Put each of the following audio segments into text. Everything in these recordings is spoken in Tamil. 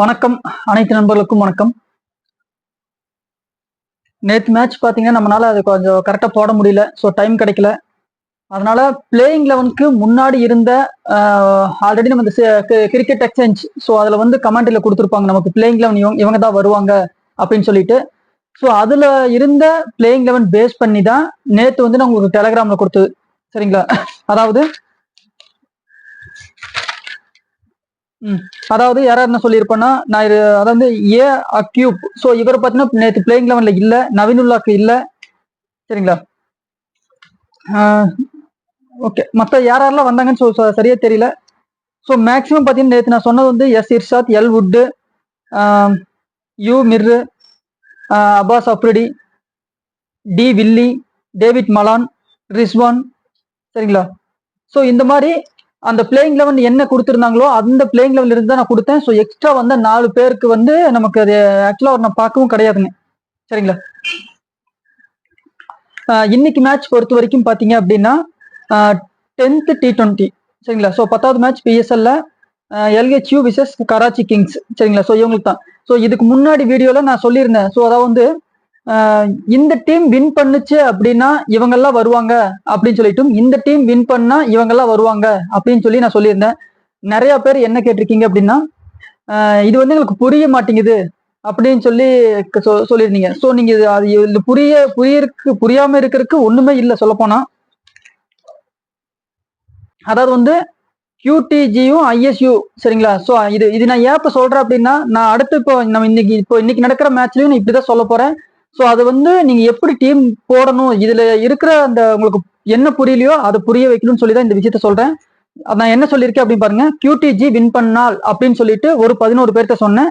வணக்கம். அனைத்து நண்பர்களுக்கும் வணக்கம். நேற்று மேட்ச் பார்த்தீங்கன்னா நம்மளால அது கொஞ்சம் கரெக்டாக போட முடியல. ஸோ டைம் கிடைக்கல. அதனால பிளேயிங் லெவனுக்கு முன்னாடி இருந்த ஆல்ரெடி நம்ம இந்த கிரிக்கெட் எக்ஸ்சேஞ்ச் ஸோ அதில் வந்து கமெண்ட்ல கொடுத்துருப்பாங்க நமக்கு பிளேயிங் லெவன் இவங்க இவங்க தான் வருவாங்க அப்படின்னு சொல்லிட்டு. ஸோ அதில் இருந்த பிளேயிங் லெவன் பேஸ் பண்ணி தான் நேற்று வந்து நான் உங்களுக்கு டெலகிராமில் கொடுத்தது. சரிங்களா? அதாவது அதாவது யாராவது என்ன சொல்லியிருப்பேன்னா நான் அதாவது ஏ அக்யூப் ஸோ இவரை பார்த்தீங்கன்னா நேற்று பிளேயிங் லெவன்ல இல்லை நவீனுல்லாக்கு இல்லை. சரிங்களா? ஓகே. மற்ற யார் யாரெல்லாம் வந்தாங்கன்னு சொ சரியாக சரியா தெரியல. ஸோ மேக்ஸிமம் பார்த்தீங்கன்னா நேற்று நான் சொன்னது வந்து S Irshad L Wood U Mir Abbas Abbas Afridi D Willey David Malan Rizwan சரிங்களா? ஸோ இந்த மாதிரி அந்த பிளேயிங் லெவன் என்ன கொடுத்துருந்தாங்களோ அந்த பிளேயிங் லெவல் இருந்து தான் நான் கொடுத்தேன். ஸோ எக்ஸ்ட்ரா வந்து நாலு பேருக்கு வந்து நமக்கு அது ஆக்சுவலாக நான் பார்க்கவும் கிடையாதுங்க. சரிங்களா? இன்னைக்கு மேட்ச் பொறுத்த வரைக்கும் பார்த்தீங்க அப்படின்னா டென்த்து டி டுவெண்ட்டி சரிங்களா? ஸோ பத்தாவது மேட்ச் பிஎஸ்எல்ல எல்ஹெச்யூ விசஸ் கராச்சி கிங்ஸ் சரிங்களா? ஸோ இவங்களுக்கு தான். ஸோ இதுக்கு முன்னாடி வீடியோவில் நான் சொல்லியிருந்தேன். ஸோ அதாவது வந்து இந்த டீம் வின் பண்ணுச்சு அப்படின்னா இவங்கெல்லாம் வருவாங்க அப்படின்னு சொல்லிட்டும் இந்த டீம் வின் பண்ணா இவங்கெல்லாம் வருவாங்க அப்படின்னு சொல்லி நான் சொல்லியிருந்தேன். நிறைய பேர் என்ன கேட்டிருக்கீங்க அப்படின்னா இது வந்து எங்களுக்கு புரிய மாட்டேங்குது அப்படின்னு சொல்லி சொ- சொல்லியிருந்தீங்க. ஸோ நீங்க இது அது இது புரிய புரியறதுக்கு புரியாம இருக்கிறதுக்கு ஒண்ணுமே இல்லை சொல்ல போனா அதாவது வந்து கியூடிஜியும் ஐஎஸ்யூ சரிங்களா? ஸோ இது இது நான் ஏன் இப்போ சொல்றேன் அப்படின்னா நான் அடுத்து இப்போ நம்ம இன்னைக்கு இப்போ இன்னைக்கு நடக்கிற மேட்ச்லயும் நான் இப்படிதான் சொல்ல போறேன். ஸோ அது வந்து நீங்க எப்படி டீம் போடணும்? இதுல இருக்கிற அந்த உங்களுக்கு என்ன புரியலையோ அதை புரிய வைக்கணும்னு சொல்லி தான் இந்த விஷயத்த சொல்றேன். நான் என்ன சொல்லியிருக்கேன் அப்படின்னு பாருங்க. கியூடிஜி வின் பண்ணால் அப்படின்னு சொல்லிட்டு ஒரு பதினோரு பேர்த்த சொன்னேன்.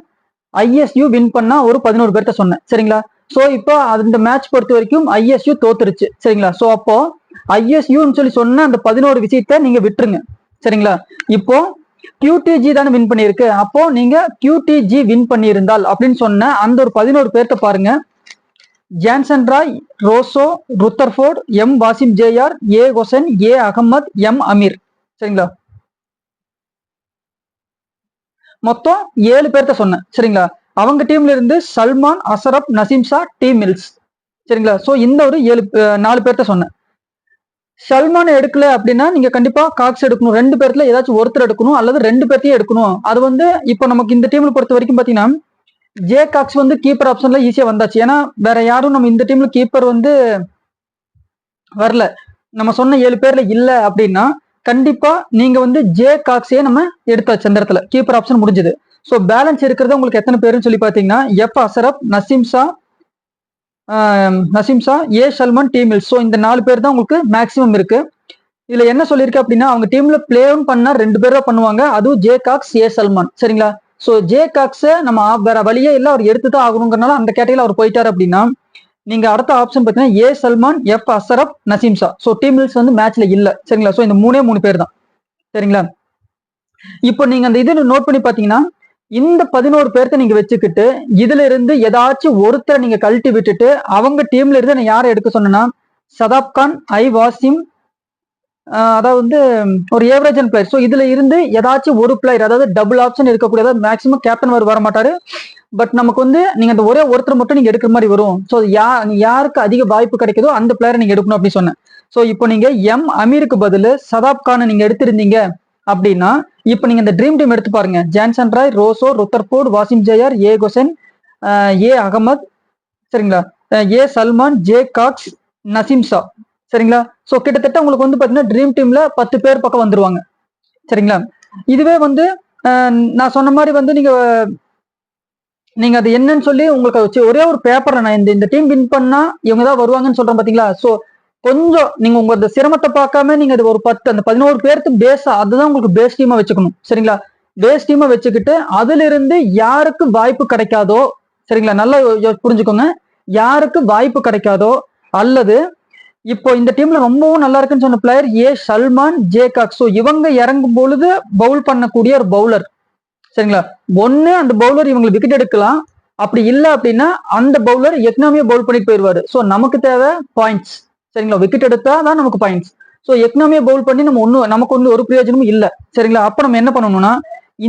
ஐஎஸ்யூ வின் பண்ணா ஒரு பதினோரு பேர்த்த சொன்னேன். சரிங்களா? ஸோ இப்போ அந்த மேட்ச் பொறுத்த வரைக்கும் ஐஎஸ்யூ தோத்துருச்சு. சரிங்களா? ஸோ அப்போ ஐஎஸ்யூன்னு சொல்லி சொன்ன அந்த பதினோரு விஷயத்த நீங்க விட்டுருங்க. சரிங்களா? இப்போ கியூடிஜி தானே வின் பண்ணியிருக்கு. அப்போ நீங்க கியூடிஜி வின் பண்ணியிருந்தால் அப்படின்னு சொன்ன அந்த ஒரு பதினோரு பேர்த்த பாருங்க. Jason Roy Rossouw Rutherford M. Wasim JR A. Hasan A. Ahmed M. Amir. சரிங்களா? மொத்தம் ஏழு பேர்த்த சொன்னேன். சரிங்களா? அவங்க டீம்ல இருந்து Salman Ashraf Naseem Shah T. Tymal Mills. சரிங்களா? ஸோ இந்த ஒரு ஏழு நாலு பேர்த்த சொன்னேன். சல்மான் எடுக்கல அப்படின்னா நீங்க கண்டிப்பா காக்ஸ் எடுக்கணும். ரெண்டு பேர்த்துல ஏதாச்சும் ஒருத்தர் எடுக்கணும் அல்லது ரெண்டு பேர்த்தையும் எடுக்கணும். அது வந்து இப்போ நமக்கு இந்த டீம்ல பொறுத்த வரைக்கும் பாத்தீங்கன்னா ஜே காக்ஸ் வந்து கீப்பர் ஆப்ஷன்ல ஈஸியா வந்தாச்சு. ஏன்னா வேற யாரும் நம்ம இந்த டீம்ல கீப்பர் வந்து வரல. நம்ம சொன்ன ஏழு பேர்ல இல்ல அப்படின்னா கண்டிப்பா நீங்க வந்து ஜே காக்ஸே நம்ம எடுத்தாச்சு அந்த இடத்துல. கீப்பர் ஆப்ஷன் முடிஞ்சது. ஸோ பேலன்ஸ் இருக்கிறது உங்களுக்கு எத்தனை பேருன்னு சொல்லி பாத்தீங்கன்னா எஃப் அசரப் நசீம் ஷா ஏ சல்மான் டீமில் ஸோ இந்த நாலு பேர் தான் உங்களுக்கு மேக்ஸிமம் இருக்கு. இதுல என்ன சொல்லியிருக்கு அப்படின்னா அவங்க டீம்ல பிளேவும் பண்ணா ரெண்டு பேர் தான் பண்ணுவாங்க. அதுவும் ஜே காக்ஸ் ஏ சல்மான் சரிங்களா? ஸோ ஜே காக்ஸை நம்ம வேற வழியே இல்லை. அவர் எடுத்து தான் ஆகணுங்கிறனால அந்த கேட்டகரியில் அவர் போயிட்டார் அப்படின்னா நீங்க அடுத்த ஆப்ஷன் பார்த்தீங்கன்னா A Salman F Ashraf Naseem Shah so Mills வந்து மேட்ச்ல இல்லை. சரிங்களா? ஸோ இந்த மூணே மூணு பேர் தான். சரிங்களா? இப்போ நீங்க அந்த இது நோட் பண்ணி பாத்தீங்கன்னா இந்த பதினோரு பேர்த்த நீங்க வச்சுக்கிட்டு இதுல இருந்து ஏதாச்சும் ஒருத்தரை நீங்க கழட்டி விட்டுட்டு அவங்க டீம்ல இருந்து நான் யாரை எடுக்க சொன்னேன்னா சதாப் கான் ஐ வாசிம் அதாவது வந்து ஒரு அண்ட் பிளேயர் ஸோ இதுல இருந்து ஏதாச்சும் ஒரு பிளேயர் அதாவது டபுள் ஆப்ஷன் இருக்கக்கூடிய அதாவது மேக்ஸிமம் கேப்டன் வர வர மாட்டாரு. பட் நமக்கு வந்து நீங்க அந்த ஒரே ஒருத்தர் மட்டும் நீங்க எடுக்கிற மாதிரி வரும். ஸோ யா யாருக்கு அதிக வாய்ப்பு கிடைக்குதோ அந்த பிளேயரை நீங்க எடுக்கணும் அப்படின்னு சொன்னேன். ஸோ இப்போ நீங்க எம் அமீருக்கு பதில் சதாப் கானை நீங்க எடுத்திருந்தீங்க அப்படின்னா இப்போ நீங்க இந்த ட்ரீம் டீம் எடுத்து பாருங்க. Jason Roy Rossouw Rutherford Wasim JR A Hasan A Ahmed சரிங்களா? A Salman J Cox Naseem Shah சரிங்களா? ஸோ கிட்டத்தட்ட உங்களுக்கு வந்து பார்த்தீங்கன்னா ட்ரீம் டீம்ல பத்து பேர் பக்கம் வந்துருவாங்க. சரிங்களா? இதுவே வந்து நான் சொன்ன மாதிரி வந்து நீங்க நீங்க அது என்னன்னு சொல்லி உங்களுக்கு வச்சு ஒரே ஒரு பேப்பர்ல நான் இந்த இந்த டீம் வின் பண்ணா இவங்க தான் வருவாங்கன்னு சொல்றேன் பாத்தீங்களா? ஸோ கொஞ்சம் நீங்க உங்க அந்த சிரமத்தை பார்க்காம நீங்க அது ஒரு பத்து அந்த பதினோரு பேருக்கு பேஸ் அதுதான் உங்களுக்கு பேஸ் டீமா வச்சுக்கணும். சரிங்களா? பேஸ் டீமா வச்சுக்கிட்டு அதுல இருந்து யாருக்கு வாய்ப்பு கிடைக்காதோ சரிங்களா? நல்லா புரிஞ்சுக்கோங்க. யாருக்கு வாய்ப்பு கிடைக்காதோ அல்லது இப்போ இந்த டீம்ல ரொம்பவும் நல்லா இருக்குன்னு சொன்ன player A Salman J Cox. So இவங்க இறங்கும் பொழுது பவுல் பண்ணக்கூடிய ஒரு பவுலர் சரிங்களா? ஒன்னு அந்த பவுலர் இவங்களுக்கு விக்கெட் எடுக்கலாம். அப்படி இல்லை அப்படின்னா அந்த பவுலர் எக்கனாமியா பவுல் பண்ணிட்டு போயிடுவாரு. ஸோ நமக்கு தேவை பாயிண்ட்ஸ் சரிங்களா? விக்கெட் எடுத்தா தான் நமக்கு பாயிண்ட்ஸ் ஸோ எக்கனாமியா பவுல் பண்ணி நம்ம ஒன்றும் நமக்கு ஒன்று ஒரு பிரயோஜனமும் இல்லை. சரிங்களா? அப்போ நம்ம என்ன பண்ணணும்னா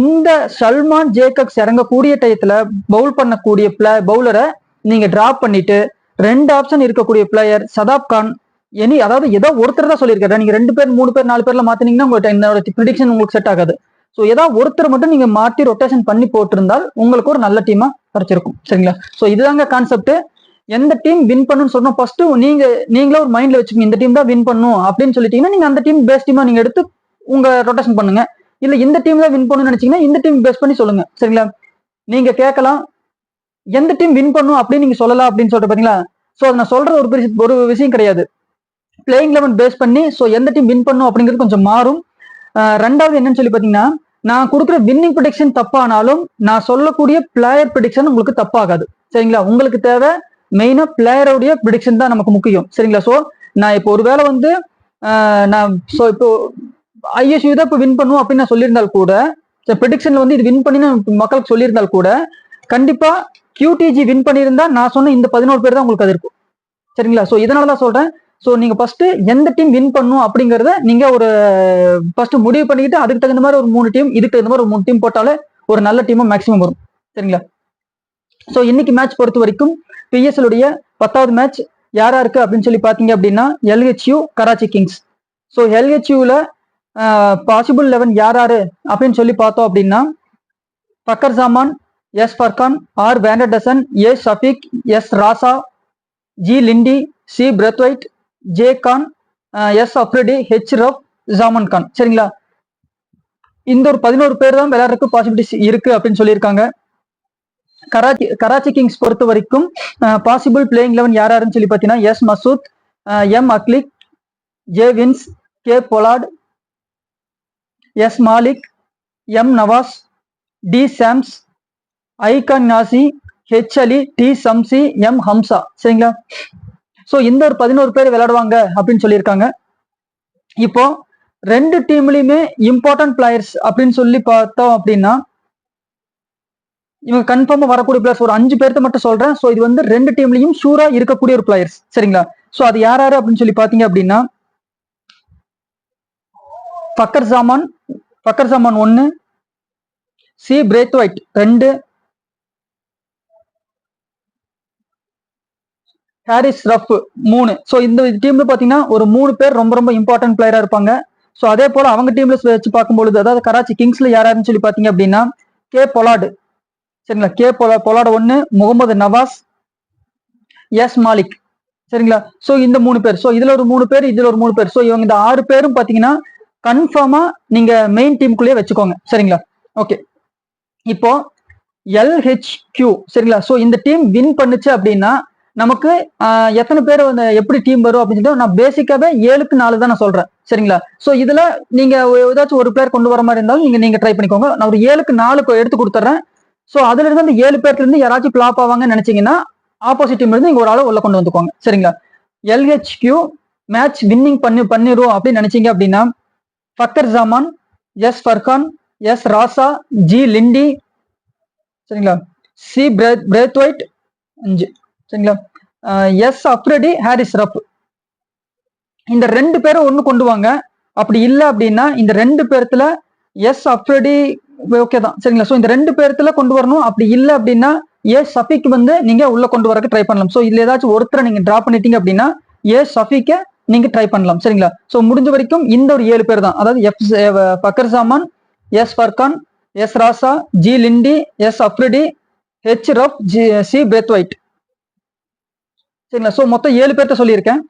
இந்த சல்மான் ஜேக்கப்ஸ் இறங்கக்கூடிய டயத்துல பவுல் பண்ணக்கூடிய பிளே பவுலரை நீங்க டிராப் பண்ணிட்டு ரெண்டு ஆப்ஷன் இருக்கக்கூடிய பிளேயர் சதாப் கான் எனி அதாவது ஏதோ ஒருத்தர் தான் சொல்லியிருக்காரு. நீங்க ரெண்டு பேர் மூணு பேர் நாலு பேர்ல மாத்தினீங்கன்னா உங்களுக்கு என்னோட ப்ரிடிக்ஷன் உங்களுக்கு செட் ஆகாது. ஸோ ஏதாவது ஒருத்தர் மட்டும் நீங்க மாற்றி ரொட்டேஷன் பண்ணி போட்டிருந்தால் உங்களுக்கு ஒரு நல்ல டீமா கிடைச்சிருக்கும். சரிங்களா? ஸோ இதுதாங்க கான்செப்ட் எந்த டீம் வின் பண்ணுன்னு சொன்னோம் ஃபர்ஸ்ட் நீங்க நீங்களே ஒரு மைண்ட்ல வச்சுக்கோங்க இந்த டீம் தான் வின் பண்ணும் அப்படின்னு சொல்லிட்டீங்கன்னா நீங்க அந்த டீம் பெஸ்ட் டீமா நீங்க எடுத்து உங்க ரொட்டேஷன் பண்ணுங்க. இல்ல இந்த டீம் தான் வின் பண்ணணும்னு நினைச்சீங்கன்னா இந்த டீம் பெஸ்ட் பண்ணி சொல்லுங்க. சரிங்களா? நீங்க கேட்கலாம் எந்த டீம் வின் பண்ணும் அப்படின்னு நீங்க சொல்லலாம் அப்படின்னு சொல்லிட்டு பாத்தீங்களா? ஸோ அதை நான் சொல்ற ஒரு ஒரு விஷயம் கிடையாது. பிளேயிங் லெவன் பேஸ் பண்ணி ஸோ எந்த டீம் வின் பண்ணும் அப்படிங்கிறது கொஞ்சம் மாறும். ரெண்டாவது என்னன்னு சொல்லி பார்த்தீங்கன்னா நான் கொடுக்குற வின்னிங் ப்ரொடிக்ஷன் தப்பானாலும் நான் சொல்லக்கூடிய பிளேயர் ப்ரொடிக்ஷன் உங்களுக்கு தப்பாகாது. சரிங்களா? உங்களுக்கு தேவை மெயினாக பிளேயருடைய ப்ரிடிக்ஷன் தான் நமக்கு முக்கியம். சரிங்களா? ஸோ நான் இப்போ ஒருவேளை வந்து நான் ஸோ இப்போ ஐஎஸ்யூ தான் இப்போ வின் பண்ணுவோம் அப்படின்னு நான் சொல்லியிருந்தால் கூட ப்ரிடிக்ஷன்ல வந்து இது வின் பண்ணி நான் மக்களுக்கு சொல்லியிருந்தால் கூட கண்டிப்பாக கியூடிஜி வின் பண்ணியிருந்தா நான் சொன்ன இந்த பதினோரு பேர் தான் உங்களுக்கு அது இருக்கும். சரிங்களா? ஸோ இதனால தான் சொல்கிறேன் ஸோ நீங்க ஃபர்ஸ்ட் எந்த டீம் வின் பண்ணும் அப்படிங்கறத நீங்க ஒரு ஃபர்ஸ்ட் முடிவு பண்ணிக்கிட்டு அதுக்கு தகுந்த மாதிரி ஒரு மூணு டீம் இதுக்கு தகுந்த மாதிரி ஒரு மூணு டீம் போட்டாலே ஒரு நல்ல டீமும் மேக்ஸிமம் வரும். சரிங்களா? ஸோ இன்னைக்கு மேட்ச் பொறுத்த வரைக்கும் பிஎஸ்எல் உடைய பத்தாவது மேட்ச் யாரா இருக்கு அப்படின்னு சொல்லி பாத்தீங்க அப்படின்னா எல்ஹெச்யூ கராச்சி கிங்ஸ் ஸோ எல்ஹெச்யூல பாசிபிள் லெவன் யார் யாரு அப்படின்னு சொல்லி பார்த்தோம் அப்படின்னா Fakhar Zaman S Farhan R van der Dussen A Shafique S Raza G Linde C Brathwaite J Khan S Afridi H Rauf Zaman Khan சரிங்களா? இந்த ஒரு பதினோரு பேர் தான் விளையாடுறதுக்கு பாசிபிலிட்டிஸ் இருக்கு அப்படின்னு சொல்லியிருக்காங்க. கராச்சி கராச்சி கிங்ஸ் பொறுத்த வரைக்கும் பாசிபிள் பிளேயிங் லெவன் யார் யாருன்னு சொல்லி பார்த்தீங்கன்னா S Masood M Akhlaq J Vince K Pollard S Malik M Nawaz D Sams icon Niazi H Ali T Shamsi M Hamza சரிங்களா? ஸோ இந்த ஒரு பதினோரு பேர் விளையாடுவாங்க அப்படின்னு சொல்லியிருக்காங்க. இப்போ ரெண்டு டீம்லயுமே இம்பார்ட்டன்ட் பிளேயர்ஸ் அப்படின்னு சொல்லி பார்த்தோம் அப்படின்னா இவங்க கன்ஃபார்மா வரக்கூடிய பிளேயர்ஸ் ஒரு அஞ்சு பேர்த்த மட்டும் சொல்றேன். ஸோ இது வந்து ரெண்டு டீம்லயும் ஷூரா இருக்கக்கூடிய ஒரு பிளேயர்ஸ் சரிங்களா? ஸோ அது யார் யாரு அப்படின்னு சொல்லி பாத்தீங்க அப்படின்னா ஃபக்கர் ஜாமான் ஃபக்கர் ஜாமான் ஒன்று சி. பிரேத் ஒயிட் ரெண்டு ஹாரிஸ் ரஃப் மூணு. ஸோ இந்த டீம்ல பாத்தீங்கன்னா ஒரு மூணு பேர் ரொம்ப ரொம்ப இம்பார்ட்டன்ட் பிளேயரா இருப்பாங்க. ஸோ அதே போல அவங்க டீம்ல வச்சு பார்க்கும்பொழுது அதாவது கராச்சி கிங்ஸ்ல யாராருன்னு சொல்லி பாத்தீங்க அப்படின்னா கே பொலாடு சரிங்களா? கே பொலா பொலாடு ஒன்னு முகமது நவாஸ் எஸ் மாலிக் சரிங்களா? ஸோ இந்த மூணு பேர். ஸோ இதுல ஒரு மூணு பேர் இதுல ஒரு மூணு பேர். ஸோ இவங்க இந்த ஆறு பேரும் பாத்தீங்கன்னா கன்ஃபார்மா நீங்க மெயின் டீமுக்குள்ளேயே வச்சுக்கோங்க. சரிங்களா? ஓகே இப்போ எல்ஹெச்கியூ சரிங்களா? ஸோ இந்த டீம் வின் பண்ணுச்சு அப்படின்னா நமக்கு எத்தனை பேர் வந்து எப்படி டீம் வரும் அப்படின்னு சொல்லிட்டு நான் பேசிக்காவே ஏழுக்கு நாலு தான் நான் சொல்றேன். சரிங்களா? ஸோ இதுல நீங்க ஏதாச்சும் ஒரு பிளேயர் கொண்டு வர மாதிரி இருந்தாலும் நீங்க நீங்க ட்ரை பண்ணிக்கோங்க. நான் ஒரு ஏழுக்கு நாலு எடுத்து கொடுத்துட்றேன். ஸோ அதுல இருந்து அந்த ஏழு பேர்ல இருந்து யாராச்சும் பிளாப் ஆவாங்கன்னு நினைச்சீங்கன்னா ஆப்போசிட் டீம் இருந்து நீங்க ஒரு ஆளை உள்ள கொண்டு வந்துக்கோங்க. சரிங்களா? எல்ஹெச்கியூ மேட்ச் வின்னிங் பண்ணி பண்ணிடும் அப்படின்னு நினைச்சீங்க அப்படின்னா Fakhar Zaman S Farhan S Raza G Linde சரிங்களா? சி பிரேத் பிரேத் ஒயிட் அஞ்சு. சரிங்களா? எஸ் அப்ரடி ஹாரிஸ் ரப் இந்த ரெண்டு பேரும் ஒன்று கொண்டு வாங்க. அப்படி இல்லை அப்படின்னா இந்த ரெண்டு பேர்த்துல எஸ் அப்ரடி ஓகே தான். சரிங்களா? ஸோ இந்த ரெண்டு பேர்த்துல கொண்டு வரணும். அப்படி இல்லை அப்படின்னா ஏ சஃபிக் வந்து நீங்க உள்ள கொண்டு வரக்கு ட்ரை பண்ணலாம். ஸோ இதுல ஏதாச்சும் ஒருத்தரை நீங்க டிரா பண்ணிட்டீங்க அப்படின்னா ஏ சஃபிக்க நீங்க ட்ரை பண்ணலாம். சரிங்களா? ஸோ முடிஞ்ச வரைக்கும் இந்த ஒரு ஏழு பேர் தான். அதாவது F eh, Fakhar Zaman S Farhan S Raza G Linde S Afridi H Rauf G C Brathwaite சரிங்களா? ஸோ மொத்தம் ஏழு பேர்த்த சொல்லியிருக்கேன்.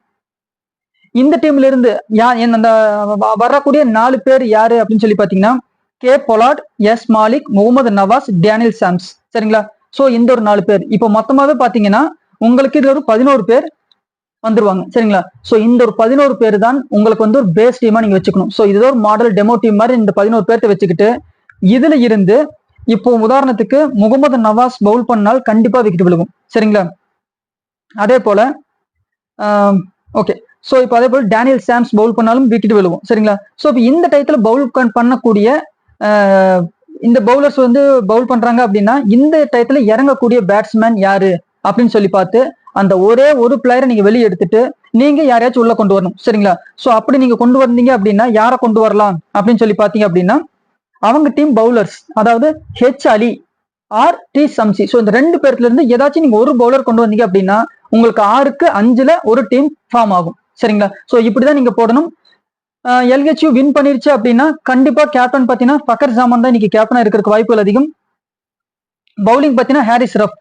இந்த டீம்ல இருந்து யா என் அந்த வ- வரக்கூடிய நாலு பேர் யாரு அப்படின்னு சொல்லி பாத்தீங்கன்னா K. Pollard S. Malik Mohammad Nawaz Daniel Sams. சரிங்களா? ஸோ இந்த ஒரு நாலு பேர். இப்போ மொத்தமாவே பாத்தீங்கன்னா உங்களுக்கு இதுல ஒரு பதினோரு பேர் வந்துருவாங்க. சரிங்களா? ஸோ இந்த ஒரு பதினோரு பேர் தான் உங்களுக்கு வந்து ஒரு பேஸ் டீமா நீங்க வச்சுக்கணும். ஸோ இது ஒரு மாடல் டெமோ டீம் மாதிரி இந்த பதினோரு பேர்த்த வச்சுக்கிட்டு இதுல இருந்து இப்போ உதாரணத்துக்கு முகமது நவாஸ் பவுல் பண்ணால் கண்டிப்பா விக்கெட் விழுகும். சரிங்களா? அதே போல ஓகே ஸோ இப்போ அதே போல் டேனியல் சாம்ஸ் பவுல் பண்ணாலும் விக்கெட் விழுவோம் சரிங்களா? ஸோ இப்போ இந்த டயத்துல பவுல் பண்ணக்கூடிய இந்த பவுலர்ஸ் வந்து பவுல் பண்றாங்க அப்படின்னா இந்த டயத்துல இறங்கக்கூடிய பேட்ஸ்மேன் யாரு? அப்படின்னு சொல்லி பார்த்து அந்த ஒரே ஒரு பிளேயரை நீங்க வெளியே எடுத்துட்டு நீங்க யாரையாச்சும் உள்ள கொண்டு வரணும் சரிங்களா? ஸோ அப்படி நீங்க கொண்டு வந்தீங்க அப்படின்னா யாரை கொண்டு வரலாம்? அப்படின்னு சொல்லி பார்த்தீங்க அப்படின்னா அவங்க டீம் பவுலர்ஸ் அதாவது H Ali R T Shamsi so இந்த ரெண்டு பேர்ல இருந்து ஏதாச்சும் நீங்க ஒரு பவுலர் கொண்டு வந்தீங்க அப்படின்னா உங்களுக்கு ஆறுக்கு அஞ்சுல ஒரு டீம் ஃபார்ம் ஆகும். சரிங்களா? ஸோ இப்படிதான் நீங்க போடணும். எல்ஹெச்யூ வின் பண்ணிருச்சு அப்படின்னா கண்டிப்பா கேப்டன் பாத்தீங்கன்னா ஃபக்கர் ஜாமான் தான் இன்னைக்கு கேப்டனா இருக்கிறதுக்கு வாய்ப்புகள் அதிகம். பவுலிங் பாத்தீங்கன்னா ஹாரிஸ் ரஃப்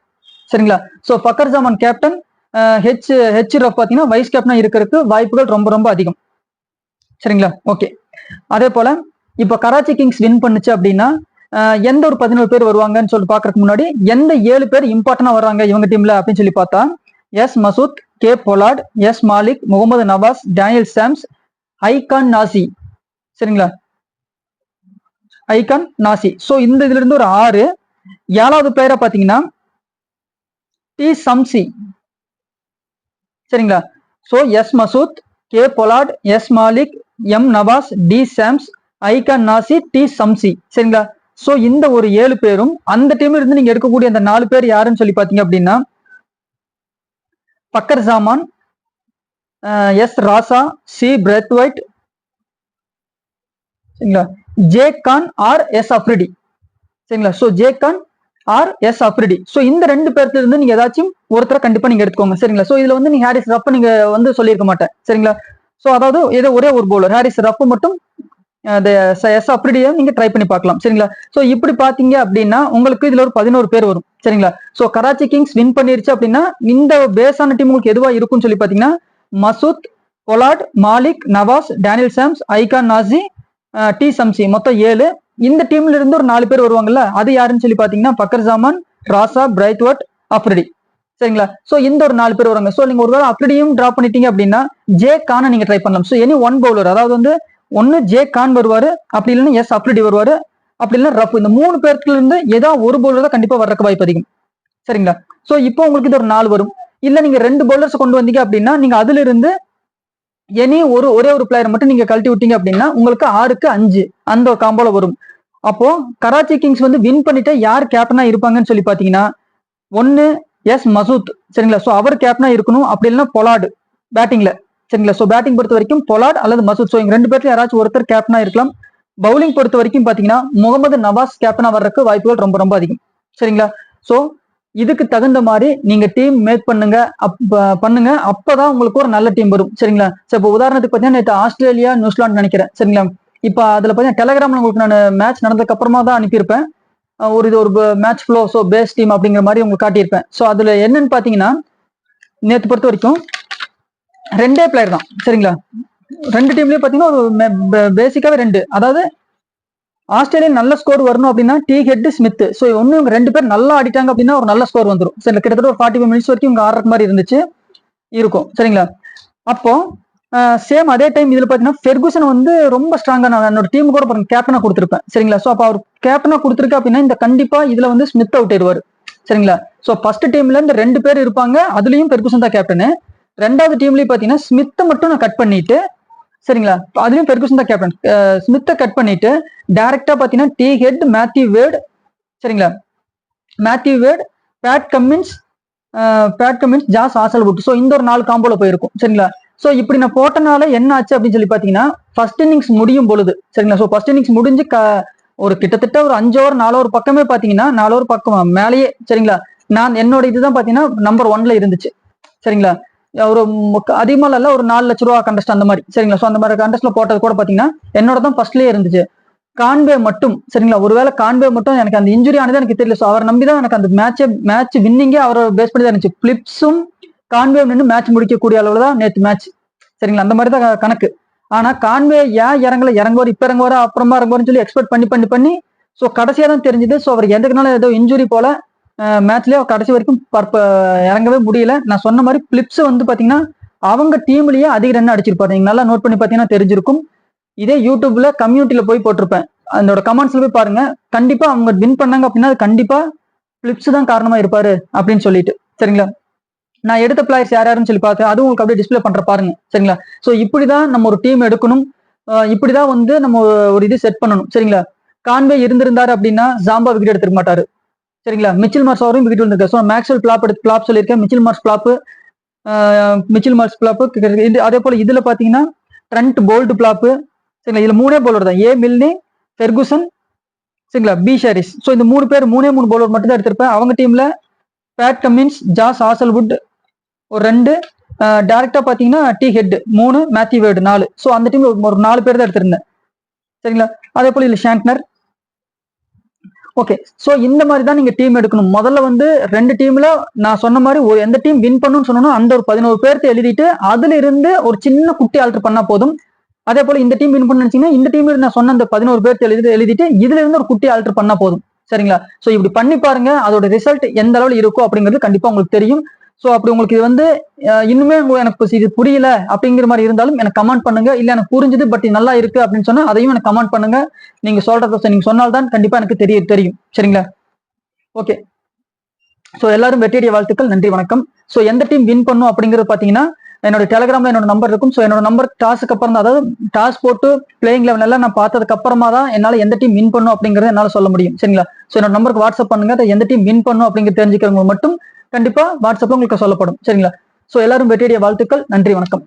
சரிங்களா? So Fakhar Zaman captain H H Rauf பாத்தீங்கன்னா வைஸ் கேப்டனா இருக்கிறதுக்கு வாய்ப்புகள் ரொம்ப ரொம்ப அதிகம். சரிங்களா? ஓகே அதே போல இப்போ கராச்சி கிங்ஸ் வின் பண்ணுச்சு அப்படின்னா எந்த ஒரு பதினோரு பேர் வருவாங்கன்னு சொல்லி பாக்குறதுக்கு முன்னாடி எந்த ஏழு பேர் இம்பார்ட்டன்டா வர்றாங்க இவங்க டீம்ல அப்படின்னு சொல்லி பார்த்தா S Masood K Pollard S Malik Mohammad Nawaz Daniel Sams icon நாசி. சரிங்களா? ஐகான் நாசி. ஸோ இந்த இதுல இருந்து ஒரு ஆறு. ஏழாவது பிளேயரா பாத்தீங்கன்னா டி சம்சி. சரிங்களா? So S Masood K Pollard S Malik M Nawaz D Sams icon நாசி டி சம்சி. சரிங்களா? ஸோ இந்த ஒரு ஏழு பேரும் அந்த டீம்ல இருந்து நீங்க எடுக்கக்கூடிய அந்த நாலு பேர் யாருன்னு சொல்லி பாத்தீங்க அப்படின்னா Fakhar Zaman S Raza C Brathwaite சரிங்களா? J Khan R S Afridi சரிங்களா? So J Khan R S Afridi so இந்த ரெண்டு பேர்த்துல இருந்து நீங்க ஏதாச்சும் ஒருத்தரை கண்டிப்பா நீங்க எடுத்துக்கோங்க. சரிங்களா? ஸோ இதுல வந்து நீங்க ஹாரிஸ் ரஃப் நீங்க வந்து சொல்லியிருக்க மாட்டேன். சரிங்களா? ஸோ அதாவது ஏதோ ஒரே ஒரு போலர் ஹாரிஸ் ரப் மட்டும் எஸ் அப்படியே நீங்க ட்ரை பண்ணி பார்க்கலாம். சரிங்களா? சோ இப்படி பாத்தீங்க அப்படின்னா உங்களுக்கு இதுல ஒரு பதினோரு பேர் வரும். சரிங்களா? சோ கராச்சி கிங்ஸ் வின் பண்ணிருச்சு அப்படின்னா இந்த பேஸான டீம் உங்களுக்கு எதுவா இருக்கும்னு சொல்லி பாத்தீங்கன்னா Masood Pollard Malik Nawaz Daniel Sams icon நாசி டி சம்சி மொத்தம் ஏழு. இந்த டீம்ல இருந்து ஒரு நாலு பேர் வருவாங்கல்ல அது யாருன்னு சொல்லி பாத்தீங்கன்னா பக்கர் ஜாமான் ராசா பிரைத்வட் அப்ரிடி சரிங்களா? சோ இந்த ஒரு நாலு பேர் வருவாங்க சோ நீங்க ஒருவேளை அப்ரிடியும் டிரா பண்ணிட்டீங்க அப்படின்னா ஜே கானை நீங்க ட்ரை பண்ணலாம். சோ எனி ஒன் பவுலர் அதாவது வந்து ஒன்னு ஜே கான் வருவாரு அப்படி இல்லைன்னா எஸ் அப்ரிடி வருவாரு அப்படி இல்லைன்னா ரஃப் இந்த மூணு பேர்த்துல இருந்து ஏதோ ஒரு பவுலர் தான் கண்டிப்பா வர்றதுக்கு வாய்ப்பு அதிகம். சரிங்களா? சோ இப்போ உங்களுக்கு இது ஒரு நாலு வரும். இல்ல நீங்க ரெண்டு பவுலர்ஸ் கொண்டு வந்தீங்க அப்படின்னா நீங்க அதுல இருந்து எனி ஒரு ஒரே ஒரு பிளேயர் மட்டும் நீங்க கழட்டி விட்டீங்க அப்படின்னா உங்களுக்கு ஆறுக்கு அஞ்சு அந்த காம்போல வரும். அப்போ கராச்சி கிங்ஸ் வந்து வின் பண்ணிட்டு யார் கேப்டனா இருப்பாங்கன்னு சொல்லி பாத்தீங்கன்னா ஒன்னு எஸ் மசூத் சரிங்களா? சோ அவர் கேப்டனா இருக்கணும். அப்படி இல்லைன்னா பொலாடு பேட்டிங்ல சரிங்களா? ஸோ பேட்டிங் பொறுத்த வரைக்கும் பொலாட் அல்லது மசூத் ஸோ இங்க ரெண்டு பேர்ல யாராச்சும் ஒருத்தர் கேப்டனா இருக்கலாம். பவுலிங் பொறுத்த வரைக்கும் பாத்தீங்கன்னா முகமது நவாஸ் கேப்டனா வர்றதுக்கு வாய்ப்புகள் ரொம்ப ரொம்ப அதிகம். சரிங்களா? ஸோ இதுக்கு தகுந்த மாதிரி நீங்க டீம் மேக் பண்ணுங்க. பண்ணுங்க. அப்பதான் உங்களுக்கு ஒரு நல்ல டீம் வரும். சரிங்களா? சோ இப்போ உதாரணத்துக்கு பாத்தீங்கன்னா நேற்று ஆஸ்திரேலியா நியூசிலாந்து நினைக்கிறேன். சரிங்களா? இப்போ அதுல பாத்தீங்கன்னா டெலகிராம்ல உங்களுக்கு நான் மேட்ச் நடந்ததுக்கு அப்புறமா தான் அனுப்பியிருப்பேன். ஒரு இது ஒரு match flow so base team அப்படிங்கிற மாதிரி உங்களுக்கு காட்டியிருப்பேன். ஸோ அதுல என்னன்னு பாத்தீங்கன்னா நேற்று பொறுத்த வரைக்கும் ரெண்டே பிளேயர் தான் சரிங்களா? ரெண்டு டீம்லயும் பாத்தீங்கன்னா ஒரு பேசிக்காவே ரெண்டு. அதாவது ஆஸ்திரேலியா நல்ல ஸ்கோர் வரணும் அப்படின்னா டி ஹெட் ஸ்மித் ஸோ ஒன்னு இவங்க ரெண்டு பேர் நல்லா ஆடிட்டாங்க அப்படின்னா ஒரு நல்ல ஸ்கோர் வந்துடும் சரி கிட்டத்தட்ட ஒரு ஃபார்ட்டி ஃபைவ் மினிட்ஸ் வரைக்கும் இவங்க ஆடுற மாதிரி இருந்துச்சு இருக்கும். சரிங்களா? அப்போ சேம் அதே டைம் இதில் பார்த்தீங்கன்னா ஃபெர்குசன் வந்து ரொம்ப ஸ்ட்ராங்காக நான் என்னோட டீம் கூட பாருங்க கேப்டனாக கொடுத்துருப்பேன். சரிங்களா? ஸோ அப்போ அவர் கேப்டனாக கொடுத்துருக்கு அப்படின்னா இந்த கண்டிப்பாக இதில் வந்து ஸ்மித் அவுட் ஆயிடுவார் சரிங்களா? ஸோ ஃபர்ஸ்ட் டீம்ல இந்த ரெண்டு பேர் இருப்பாங்க அதுலேயும் ஃபெர்குசன் தான் கேப்டனு ரெண்டாவது டீம்லயும் பாத்தீங்கன்னா ஸ்மித்தை மட்டும் நான் கட் பண்ணிட்டு சரிங்களா? அதுலயும் பெர்குசன் தான் கேப்டன் ஸ்மித்தை கட் பண்ணிட்டு டைரக்டா பாத்தீங்கன்னா டி ஹெட் மேத்யூ வேர்டு சரிங்களா? Matthew Wade Pat Cummins Pat Cummins Josh Hazlewood so இந்த ஒரு நாலு காம்போல போயிருக்கும் சரிங்களா? ஸோ இப்படி நான் போட்டனால என்ன ஆச்சு அப்படின்னு சொல்லி பாத்தீங்கன்னா ஃபர்ஸ்ட் இன்னிங்ஸ் முடியும் பொழுது சரிங்களா? ஸோ ஃபர்ஸ்ட் இன்னிங்ஸ் முடிஞ்சு க ஒரு கிட்டத்தட்ட ஒரு அஞ்சு ஓவர் நாலு ஓவர் பக்கமே பாத்தீங்கன்னா நாலு ஓவர் பக்கம் மேலேயே சரிங்களா? நான் என்னோட இதுதான் பாத்தீங்கன்னா நம்பர் ஒன்ல இருந்துச்சு சரிங்களா? ஒரு முக்க- அதிகமா இல்ல ஒரு நாலு லட்ச ரூபா கண்டஸ்ட் அந்த மாதிரி சரிங்களா? ஸோ அந்த மாதிரி கண்டஸ்ட்ல போட்டது கூட பாத்தீங்கன்னா என்னோட தான் ஃபர்ஸ்ட்லயே இருந்துச்சு. கான்வே மட்டும் சரிங்களா? ஒருவேளை கான்வே மட்டும் எனக்கு அந்த இன்ஜுரி ஆனது எனக்கு தெரியல. ஸோ அவரை நம்பி தான் எனக்கு அந்த மேட்சே மேட்ச் வின்னிங்கே அவரை பேஸ் பண்ணி தான் இருந்துச்சு. பிளிப்ஸும் கான்வே நின்று மேட்ச் முடிக்கக்கூடிய அளவுல தான் நேற்று மேட்ச் சரிங்களா? அந்த மாதிரி தான் கணக்கு. ஆனா கான்வே ஏன் இறங்கல? இறங்குவார் இப்ப இறங்குவார்? அப்புறமா இறங்குவார்னு சொல்லி எக்ஸ்பெக்ட் பண்ணி பண்ணி பண்ணி ஸோ கடைசியா தான் தெரிஞ்சது. ஸோ அவர் எதுக்குனால ஏதோ இன்ஜுரி போல மேட்ச்லேயே கடைசி வரைக்கும் பர்ப இறங்கவே முடியல. நான் சொன்ன மாதிரி பிளிப்ஸ் வந்து பார்த்தீங்கன்னா அவங்க டீம்லயே அதிக ரன் அடிச்சிருப்பாரு நீங்க நல்லா நோட் பண்ணி பார்த்தீங்கன்னா தெரிஞ்சிருக்கும். இதே யூடியூப்ல கம்யூனிட்டியில் போய் போட்டிருப்பேன். அதோட கமெண்ட்ஸ்ல போய் பாருங்க. கண்டிப்பா அவங்க வின் பண்ணாங்க அப்படின்னா அது கண்டிப்பா பிளிப்ஸ் தான் காரணமா இருப்பாரு அப்படின்னு சொல்லிட்டு. சரிங்களா? நான் எடுத்த பிளேயர்ஸ் யார் யாருன்னு சொல்லி பார்த்தேன் அதுவும் உங்களுக்கு அப்படியே டிஸ்ப்ளே பண்ற பாருங்க. சரிங்களா? ஸோ இப்படிதான் நம்ம ஒரு டீம் எடுக்கணும். இப்படி இப்படிதான் வந்து நம்ம ஒரு இது செட் பண்ணணும். சரிங்களா? கான்வே இருந்திருந்தாரு அப்படின்னா ஜாம்பா விக்கெட் எடுத்துக்க மாட்டாரு. சரிங்களா? மிச்சில் மார்ஸ் அவரும் விக்கெட் வந்திருக்காரு. ஸோ மேக்ஸ்வெல் பிளாப் எடுத்து பிளாப் சொல்லியிருக்கேன். Mitchell Marsh flop Mitchell Marsh flop இது அதே போல் இதில் பார்த்தீங்கன்னா ட்ரண்ட் போல்டு பிளாப்பு சரிங்களா? இதில் மூணே பவுலர் தான். ஏ மில்னி ஃபெர்குசன் சரிங்களா? பி ஷாரிஸ் ஸோ இந்த மூணு பேர் மூணே மூணு பவுலர் மட்டும் தான் எடுத்திருப்பேன். அவங்க டீமில் பேட் கமின்ஸ் ஜாஸ் ஆசல்வுட் ஒரு ரெண்டு டேரெக்டாக பார்த்தீங்கன்னா டி ஹெட் மூணு மேத்யூ வேர்டு நாலு. ஸோ அந்த டீம் ஒரு நாலு பேர் தான் எடுத்திருந்தேன். சரிங்களா? அதே போல் இல்லை ஷாண்ட்னர் ஓகே ஸோ இந்த மாதிரி தான் நீங்க டீம் எடுக்கணும். முதல்ல வந்து ரெண்டு டீம்ல நான் சொன்ன மாதிரி ஒரு எந்த டீம் வின் பண்ணுன்னு சொன்னோம் அந்த ஒரு பதினோரு பேர்த்து எழுதிட்டு அதுல இருந்து ஒரு சின்ன குட்டி ஆல்டர் பண்ணா போதும். அதே போல இந்த டீம் வின் பண்ண நினைச்சீங்கன்னா இந்த டீம் நான் சொன்ன அந்த பதினோரு பேர்த்து எழுதி எழுதிட்டு இதுல இருந்து ஒரு குட்டி ஆல்டர் பண்ணா போதும். சரிங்களா? ஸோ இப்படி பண்ணி பாருங்க அதோட ரிசல்ட் எந்த அளவில் இருக்கும் அப்படிங்கிறது கண்டிப்பா உங்களுக்கு தெரியும். ஸோ அப்படி உங்களுக்கு இது வந்து இன்னுமே எனக்கு இது புரியல அப்படிங்கிற மாதிரி இருந்தாலும் எனக்கு கமெண்ட் பண்ணுங்க. இல்லை எனக்கு புரிஞ்சுது பட் நல்லா இருக்கு அப்படின்னு சொன்னா அதையும் எனக்கு கமெண்ட் பண்ணுங்க. நீங்க சொல்றத நீங்க சொன்னால்தான் கண்டிப்பா எனக்கு தெரிய தெரியும். சரிங்களா? ஓகே ஸோ எல்லாரும் வெற்றியடைய வாழ்த்துக்கள். நன்றி வணக்கம். ஸோ எந்த டீம் வின் பண்ணும் அப்படிங்கிறது பாத்தீங்கன்னா என்னோட டெலகிராம்ல என்னோட நம்பர் இருக்கும். ஸோ என்னோட நம்பர் டாஸ்க்கு அப்புறம் தான் அதாவது டாஸ் போட்டு பிளேயிங் லெவல் எல்லாம் நான் பார்த்ததுக்கு அப்புறமா தான் என்னால் எந்த டீம் வின் பண்ணும் அப்படிங்கறத என்னால் சொல்ல முடியும். சரிங்களா? ஸோ என்னோட நம்பருக்கு வாட்ஸ்அப் பண்ணுங்க. அதை எந்த டீம் வின் பண்ணும் அப்படிங்கிறது தெரிஞ்சுக்கிறவங்க மட்டும் கண்டிப்பா வாட்ஸ்அப்ல உங்களுக்கு சொல்லப்படும். சரிங்களா? ஸோ எல்லாரும் வெற்றியடைய வாழ்த்துக்கள். நன்றி வணக்கம்.